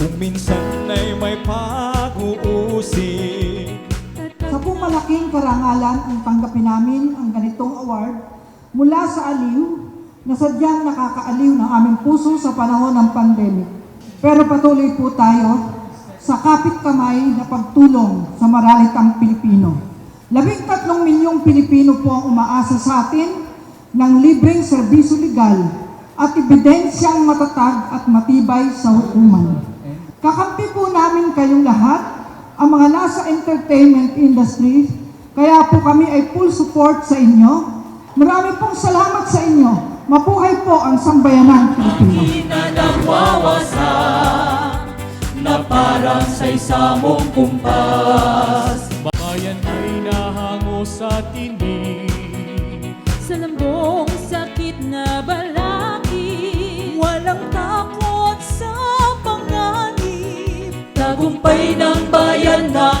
Kung minsan ay may pag-uusig Sa po malaking karangalan ang tanggapin namin ang ganitong award mula sa aliw na sadyang nakakaaliw ng aming puso sa panahon ng pandemic. Pero patuloy po tayo sa kapit kamay na pagtulong sa maralitang Pilipino. Labing tatlong milyong Pilipino po ang umaasa sa atin ng libreng serbisyo legal at ebidensyang matatag at matibay sa hukuman. Kakampi po namin kayong lahat, ang mga nasa entertainment industry, kaya po kami ay full support sa inyo. Marami pong salamat sa inyo. Mabuhay po ang sambayanang Pilipino. na nagwawasak na parang sa isamong kumpas. Bayan ay nahango sa tinig Sa lambong sakit na balakid tagumpay ng bayan na